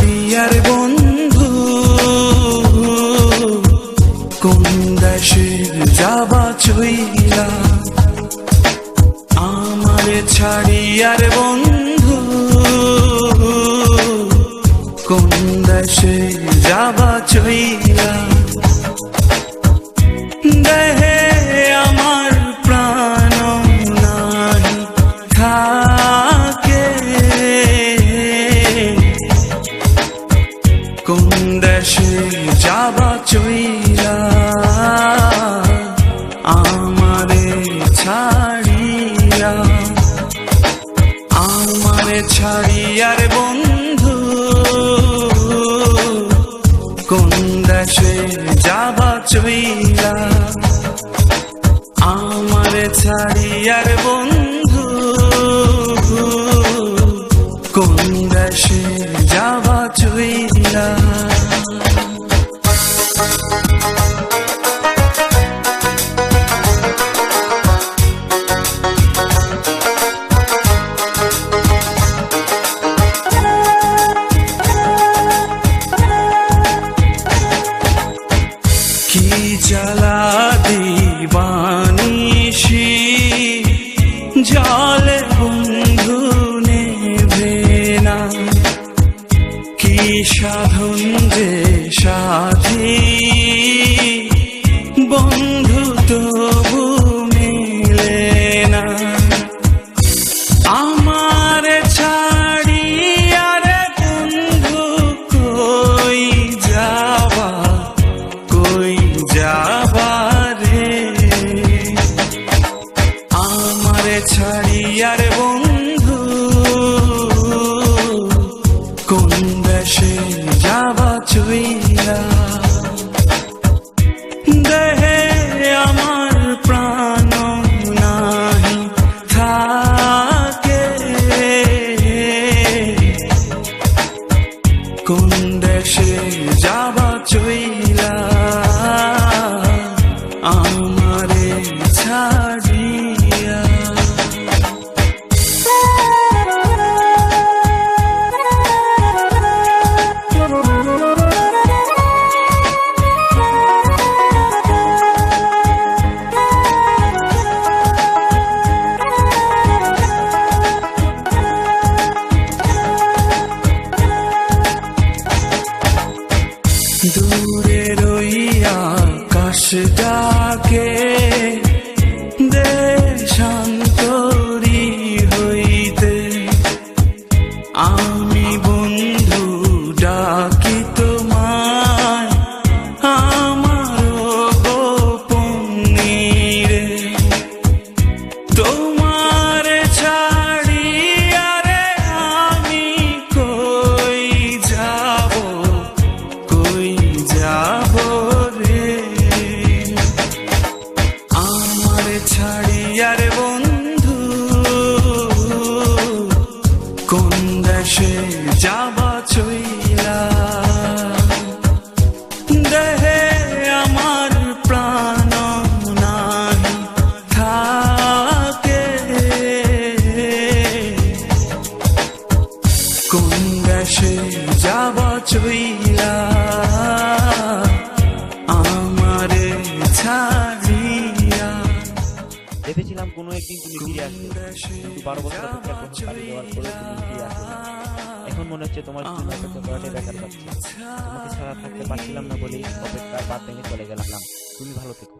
আমি বন্ধু। কোন দেশের যাবা ছইলা আমার ছাড়িয়ার বন্ধু। কোন দেশে যাবা ছইলা যাবা আমারে ছাড়িয়া, আমারে ছাড়িয়ার বন্ধু, কোন দেশে যাবা চইলা, আমারে ছাড়িয়ার বন্ধু, কোন দেশে যাবা চইলা। কি জ্বালা দিবানিসি জলে বন্ধু নেবে না। কি সাধন যে সাধি আমার ছাড়িয়ার দূরে রইয়া আকাশটাকে আমার একদিন তুমি ফিরে আসবে। কিন্তু বারো বছর অপেক্ষা দেওয়ার পরে তুমি ফিরে আসবে। এখন মনে হচ্ছে তোমার জন্য অপেক্ষা করাটাই বেকার পাচ্ছি তোমাকে ছাড়া থাকতে পারছিলাম না বলেই অপেক্ষা বাদ ভেঙে চলে গেলাম। তুমি ভালো থেকো।